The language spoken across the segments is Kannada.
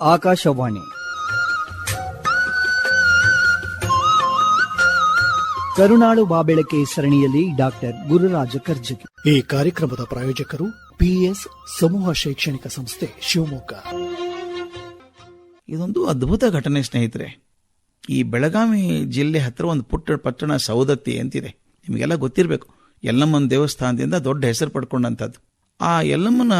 ಆಕಾಶವಾಣಿ. ಕರುನಾಳು ಬಾಬೆಳಕೆ ಸರಣಿಯಲ್ಲಿ ಡಾಕ್ಟರ್ ಗುರುರಾಜ ಕರ್ಜಗಿ ಈ ಕಾರ್ಯಕ್ರಮದ ಪ್ರಾಯೋಜಕರು ಪಿಎಸ್ ಸಮೂಹ ಶೈಕ್ಷಣಿಕ ಸಂಸ್ಥೆ ಶಿವಮೊಗ್ಗ. ಇದೊಂದು ಅದ್ಭುತ ಘಟನೆ ಸ್ನೇಹಿತರೆ. ಈ ಬೆಳಗಾವಿ ಜಿಲ್ಲೆ ಹತ್ರ ಒಂದು ಪುಟ್ಟ ಪಟ್ಟಣ ಸೌದತ್ತಿ ಅಂತಿದೆ. ನಿಮಗೆಲ್ಲ ಗೊತ್ತಿರಬೇಕು. ಯಲ್ಲಮ್ಮನ ದೇವಸ್ಥಾನದಿಂದ ದೊಡ್ಡ ಹೆಸರು ಪಡ್ಕೊಂಡಂಥದ್ದು. ಆ ಯಲ್ಲಮ್ಮನ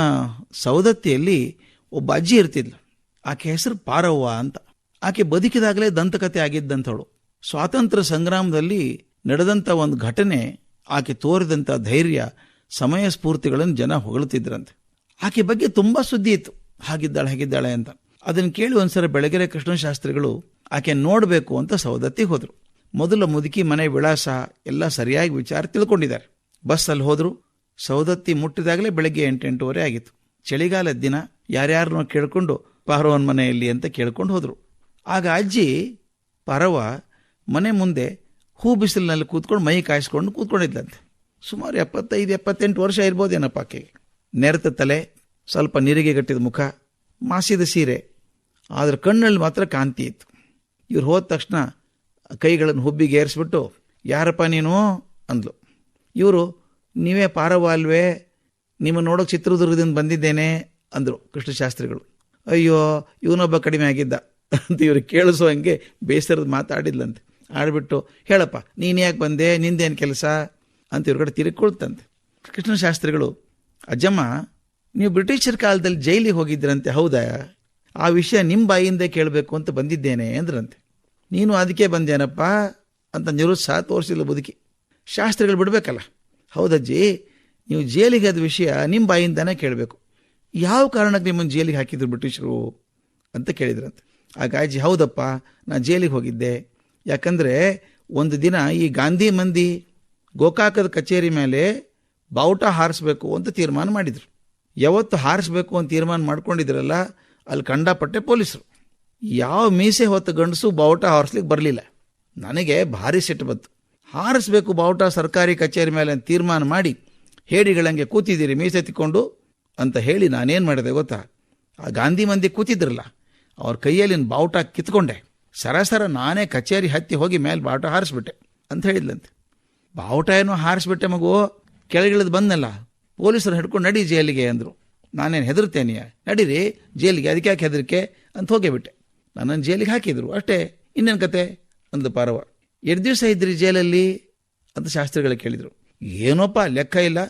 ಸೌದತ್ತಿಯಲ್ಲಿ ಒಬ್ಬ ಅಜ್ಜಿ ಇರ್ತಿದ್ಲು. ಆಕೆ ಹೆಸರು ಪಾರವ್ವ ಅಂತ. ಆಕೆ ಬದುಕಿದಾಗಲೇ ದಂತಕತೆ ಆಗಿದ್ದಂಥವಳು. ಸ್ವಾತಂತ್ರ್ಯ ಸಂಗ್ರಾಮದಲ್ಲಿ ನಡೆದಂಥ ಒಂದು ಘಟನೆ ಆಕೆ ತೋರಿದಂಥ ಧೈರ್ಯ, ಸಮಯ ಸ್ಫೂರ್ತಿಗಳನ್ನು ಜನ ಹೊಗಳುತ್ತಿದ್ರಂತೆ ಆಕೆ ಬಗ್ಗೆ ತುಂಬಾ ಸುದ್ದಿ ಇತ್ತು. ಹಾಗಿದ್ದಾಳೆ ಹಾಗಿದ್ದಾಳೆ ಅಂತ. ಅದನ್ನು ಕೇಳಿ ಒಂದ್ಸಲ ಬೆಳಗೆರೆ ಕೃಷ್ಣಶಾಸ್ತ್ರಿಗಳು ಆಕೆ ನೋಡಬೇಕು ಅಂತ ಸೌದತ್ತಿಗೆ ಹೋದರು. ಮೊದಲ ಮುದುಕಿ, ಮನೆ ವಿಳಾಸ ಎಲ್ಲ ಸರಿಯಾಗಿ ವಿಚಾರ ತಿಳ್ಕೊಂಡಿದ್ದಾರೆ. ಬಸ್ಸಲ್ಲಿ ಹೋದ್ರು. ಸೌದತ್ತಿ ಮುಟ್ಟಿದಾಗಲೇ ಬೆಳಗ್ಗೆ ಎಂಟೆಂಟುವರೆ ಆಗಿತ್ತು. ಚಳಿಗಾಲದ ದಿನ ಯಾರ್ಯಾರನ್ನೋ ಕೇಳ್ಕೊಂಡು ಪಾರವನ್ ಮನೆಯಲ್ಲಿ ಅಂತ ಕೇಳ್ಕೊಂಡು ಹೋದರು. ಆಗ ಅಜ್ಜಿ, ಪರವ ಮನೆ ಮುಂದೆ ಹೂ ಬಿಸಿಲಿನಲ್ಲಿ ಕೂತ್ಕೊಂಡು ಮೈ ಕಾಯಿಸ್ಕೊಂಡು ಕೂತ್ಕೊಂಡಿದ್ಲಂತೆ. ಸುಮಾರು ಎಪ್ಪತ್ತೈದು, ಎಪ್ಪತ್ತೆಂಟು ವರ್ಷ ಇರ್ಬೋದೇನಪ್ಪ ಆಕೆಗೆ. ನೆರೆತ ತಲೆ, ಸ್ವಲ್ಪ ನೀರಿಗೆ ಗಟ್ಟಿದ ಮುಖ, ಮಾಸಿದ ಸೀರೆ, ಆದರೆ ಕಣ್ಣಲ್ಲಿ ಮಾತ್ರ ಕಾಂತಿ ಇತ್ತು. ಇವ್ರು ಹೋದ ತಕ್ಷಣ ಕೈಗಳನ್ನು ಹುಬ್ಬಿಗೆ ಏರಿಸ್ಬಿಟ್ಟು, ಯಾರಪ್ಪ ನೀನು? ಅಂದ್ಲು. ಇವರು, ನೀವೇ ಪಾರವ ಅಲ್ವೇ? ನಿಮ್ಮ ನೋಡೋಕೆ ಚಿತ್ರದುರ್ಗದಿಂದ ಬಂದಿದ್ದೇನೆ? ಅಂದರು ಕೃಷ್ಣಶಾಸ್ತ್ರಿಗಳು. ಅಯ್ಯೋ, ಇವನೊಬ್ಬ ಕಡಿಮೆ ಆಗಿದ್ದ ಅಂತ ಇವರು ಕೇಳಿಸೋ ಹಂಗೆ ಬೇಸರದ ಮಾತಾಡಿದ್ಲಂತೆ. ಆಡಿಬಿಟ್ಟು ಹೇಳಪ್ಪ, ನೀನು ಯಾಕೆ ಬಂದೆ? ನಿಂದೇನು ಕೆಲಸ? ಅಂತ ಇವ್ರ ಕಡೆ ಕೃಷ್ಣ ಕೃಷ್ಣಶಾಸ್ತ್ರಿಗಳು, ಅಜ್ಜಮ್ಮ, ನೀವು ಬ್ರಿಟಿಷರ ಕಾಲದಲ್ಲಿ ಜೈಲಿಗೆ ಹೋಗಿದ್ರಂತೆ, ಹೌದಾ? ಆ ವಿಷಯ ನಿಮ್ಮ ಬಾಯಿಂದ ಕೇಳಬೇಕು ಅಂತ ಬಂದಿದ್ದೇನೆ, ಅಂದ್ರಂತೆ. ನೀನು ಅದಕ್ಕೆ ಬಂದೇನಪ್ಪ? ಅಂತ ನಿರುತ್ಸಾಹ ತೋರಿಸಿಲ್ಲ ಬದುಕಿ. ಶಾಸ್ತ್ರಿಗಳು, ಬಿಡಬೇಕಲ್ಲ. ಹೌದಜ್ಜಿ, ನೀವು ಜೈಲಿಗೆ ಅದು ವಿಷಯ ನಿಮ್ಮ ಬಾಯಿಂದನೇ ಕೇಳಬೇಕು. ಯಾವ ಕಾರಣಕ್ಕೆ ನಿಮ್ಮನ್ನು ಜೈಲಿಗೆ ಹಾಕಿದ್ರು ಬ್ರಿಟಿಷರು ಅಂತ ಕೇಳಿದ್ರಂತೆ. ಆ ಗಾಯಜಿ ಹೌದಪ್ಪ ನಾನು ಜೈಲಿಗೆ ಹೋಗಿದ್ದೆ. ಯಾಕಂದರೆ ಒಂದು ದಿನ ಈ ಗಾಂಧಿ ಮಂದಿ ಗೋಕಾಕದ ಕಚೇರಿ ಮೇಲೆ ಬಾವುಟ ಹಾರಿಸ್ಬೇಕು ಅಂತ ತೀರ್ಮಾನ ಮಾಡಿದರು. ಯಾವತ್ತು ಹಾರಿಸ್ಬೇಕು ಅಂತ ತೀರ್ಮಾನ ಮಾಡ್ಕೊಂಡಿದ್ರಲ್ಲ, ಅಲ್ಲಿ ಕಂಡಪಟ್ಟೆ ಪೊಲೀಸರು. ಯಾವ ಮೀಸೆ ಹೊತ್ತು ಗಂಡಸು ಬಾವುಟ ಹಾರಿಸ್ಲಿಕ್ಕೆ ಬರಲಿಲ್ಲ. ನನಗೆ ಭಾರಿ ಸಿಟ್ಟು ಬಂತು. ಹಾರಿಸ್ಬೇಕು ಬಾವುಟ ಸರ್ಕಾರಿ ಕಚೇರಿ ಮೇಲೆ ತೀರ್ಮಾನ ಮಾಡಿ ಹೇಡಿಗಳಂಗೆ ಕೂತಿದ್ದೀರಿ, ಮೀಸೆ ತಿಕ್ಕೊಂಡು ಅಂತ ಹೇಳಿ ನಾನೇನು ಮಾಡಿದೆ ಗೊತ್ತಾ? ಆ ಗಾಂಧಿ ಮಂದಿ ಕೂತಿದ್ರಲ್ಲ, ಅವ್ರ ಕೈಯಲ್ಲಿನ ಬಾವುಟ ಕಿತ್ಕೊಂಡೆ. ಸರಾಸರ ನಾನೇ ಕಚೇರಿ ಹತ್ತಿ ಹೋಗಿ ಮೇಲೆ ಬಾವುಟ ಹಾರಿಸ್ಬಿಟ್ಟೆ ಅಂತ ಹೇಳಿದ್ಲಂತೆ. ಬಾವುಟ ಏನೋ ಹಾರಿಸ್ಬಿಟ್ಟೆ ಮಗು? ಕೆಳಗಿಳಿದು ಬಂದಲ್ಲ ಪೊಲೀಸರು ಹಿಡ್ಕೊಂಡು ನಡಿ ಜೈಲಿಗೆ ಅಂದರು. ನಾನೇನು ಹೆದರ್ತೇನೆ ನಡೀರಿ, ಜೈಲಿಗೆ ಅದಕ್ಕೆ ಯಾಕೆ ಹೆದರಿಕೆ ಅಂತ ಹೋಗಿಬಿಟ್ಟೆ. ನನ್ನನ್ನು ಜೈಲಿಗೆ ಹಾಕಿದ್ರು, ಅಷ್ಟೇ, ಇನ್ನೇನು ಕತೆ? ಅಂದು ಪಾರವ ಎರಡು ದಿವಸ ಇದ್ರಿ ಜೈಲಲ್ಲಿ? ಅಂತ ಶಾಸ್ತ್ರಿಗಳು ಕೇಳಿದರು. ಏನೋಪ್ಪ, ಲೆಕ್ಕ ಇಲ್ಲ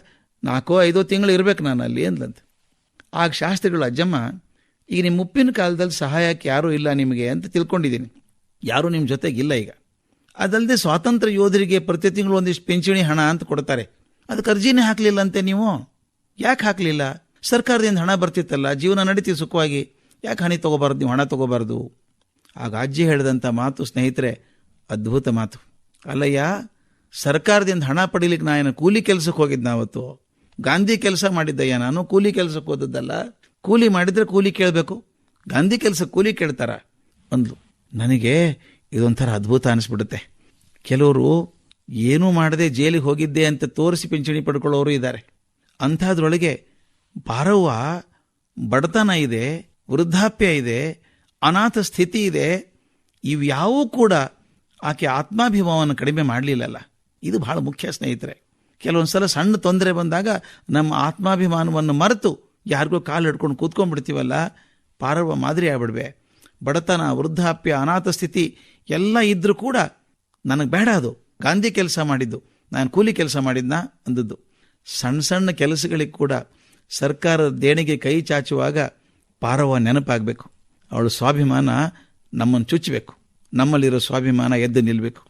ನಾಲ್ಕೋ ಐದೋ ತಿಂಗಳು ಇರಬೇಕು ನಾನು ಅಲ್ಲಿ ಅಂದ್ಲಂತೆ. ಆಗ ಶಾಸ್ತ್ರಿಗಳು, ಅಜ್ಜಮ್ಮ, ಈಗ ನಿಮ್ಮ ಮುಪ್ಪಿನ ಕಾಲದಲ್ಲಿ ಸಹಾಯಕ್ಕೆ ಯಾರೂ ಇಲ್ಲ ನಿಮಗೆ ಅಂತ ತಿಳ್ಕೊಂಡಿದ್ದೀನಿ. ಯಾರೂ ನಿಮ್ಮ ಜೊತೆಗಿಲ್ಲ ಈಗ. ಅದಲ್ಲದೆ ಸ್ವಾತಂತ್ರ್ಯ ಯೋಧರಿಗೆ ಪ್ರತಿ ತಿಂಗಳು ಒಂದಿಷ್ಟು ಪಿಂಚಣಿ ಹಣ ಅಂತ ಕೊಡ್ತಾರೆ. ಅದಕ್ಕೆ ಅರ್ಜಿನೇ ಹಾಕಲಿಲ್ಲ ಅಂತೆ ನೀವು? ಯಾಕೆ ಹಾಕಲಿಲ್ಲ? ಸರ್ಕಾರದಿಂದ ಹಣ ಬರ್ತಿತ್ತಲ್ಲ, ಜೀವನ ನಡೀತಿ ಸುಖವಾಗಿ. ಯಾಕೆ ಹಣಿ ತೊಗೋಬಾರ್ದು? ನೀವು ಹಣ ತೊಗೋಬಾರ್ದು. ಆಗ ಅಜ್ಜಿ ಹೇಳಿದಂಥ ಮಾತು, ಸ್ನೇಹಿತರೆ, ಅದ್ಭುತ ಮಾತು. ಅಲ್ಲಯ್ಯ, ಸರ್ಕಾರದಿಂದ ಹಣ ಪಡೀಲಿಕ್ಕೆ ನಾನು ಕೂಲಿ ಕೆಲಸಕ್ಕೆ ಹೋಗಿದ್ದೆ ಅವತ್ತು? ಗಾಂಧಿ ಕೆಲಸ ಮಾಡಿದ್ದಯ್ಯ ನಾನು, ಕೂಲಿ ಕೆಲಸಕ್ಕೆ ಹೋದದ್ದಲ್ಲ. ಕೂಲಿ ಮಾಡಿದ್ರೆ ಕೂಲಿ ಕೇಳಬೇಕು. ಗಾಂಧಿ ಕೆಲಸ ಕೂಲಿ ಕೇಳ್ತಾರ ಅಂದ್ಲು. ನನಗೆ ಇದೊಂಥರ ಅದ್ಭುತ ಅನಿಸ್ಬಿಡುತ್ತೆ. ಕೆಲವರು ಏನೂ ಮಾಡದೆ ಜೈಲಿಗೆ ಹೋಗಿದ್ದೆ ಅಂತ ತೋರಿಸಿ ಪಿಂಚಣಿ ಪಡ್ಕೊಳ್ಳೋರು ಇದ್ದಾರೆ. ಅಂಥದ್ರೊಳಗೆ ಬಾರವ್ವ ಬಡತನ ಇದೆ, ವೃದ್ಧಾಪ್ಯ ಇದೆ, ಅನಾಥ ಸ್ಥಿತಿ ಇದೆ. ಇವ್ಯಾವೂ ಕೂಡ ಆಕೆ ಆತ್ಮಾಭಿಮಾನವನ್ನು ಕಡಿಮೆ ಮಾಡಲಿಲ್ಲಲ್ಲ. ಇದು ಬಹಳ ಮುಖ್ಯ ಸ್ನೇಹಿತರೆ. ಕೆಲವೊಂದು ಸಲ ಸಣ್ಣ ತೊಂದರೆ ಬಂದಾಗ ನಮ್ಮ ಆತ್ಮಾಭಿಮಾನವನ್ನು ಮರೆತು ಯಾರಿಗೋ ಕಾಲು ಹಿಡ್ಕೊಂಡು ಕೂತ್ಕೊಂಡ್ಬಿಡ್ತೀವಲ್ಲ? ಪಾರವ ಮಾದರಿ ಆಗ್ಬಿಡ್ವೆ. ಬಡತನ, ವೃದ್ಧಾಪ್ಯ, ಅನಾಥ ಸ್ಥಿತಿ ಎಲ್ಲ ಇದ್ದರೂ ಕೂಡ ನನಗೆ ಬೇಡ ಅದು. ಗಾಂಧಿ ಕೆಲಸ ಮಾಡಿದ್ದು. ನಾನು ಕೂಲಿ ಕೆಲಸ ಮಾಡಿದ್ನ? ಅಂದದ್ದು. ಸಣ್ಣ ಸಣ್ಣ ಕೆಲಸಗಳಿಗೆ ಕೂಡ ಸರ್ಕಾರದ ದೇಣಿಗೆ ಕೈ ಚಾಚುವಾಗ ಪಾರವ ನೆನಪಾಗಬೇಕು. ಅವಳು ಸ್ವಾಭಿಮಾನ ನಮ್ಮನ್ನು ಚುಚ್ಚಬೇಕು ನಮ್ಮಲ್ಲಿರೋ ಸ್ವಾಭಿಮಾನ ಎದ್ದು ನಿಲ್ಲಬೇಕು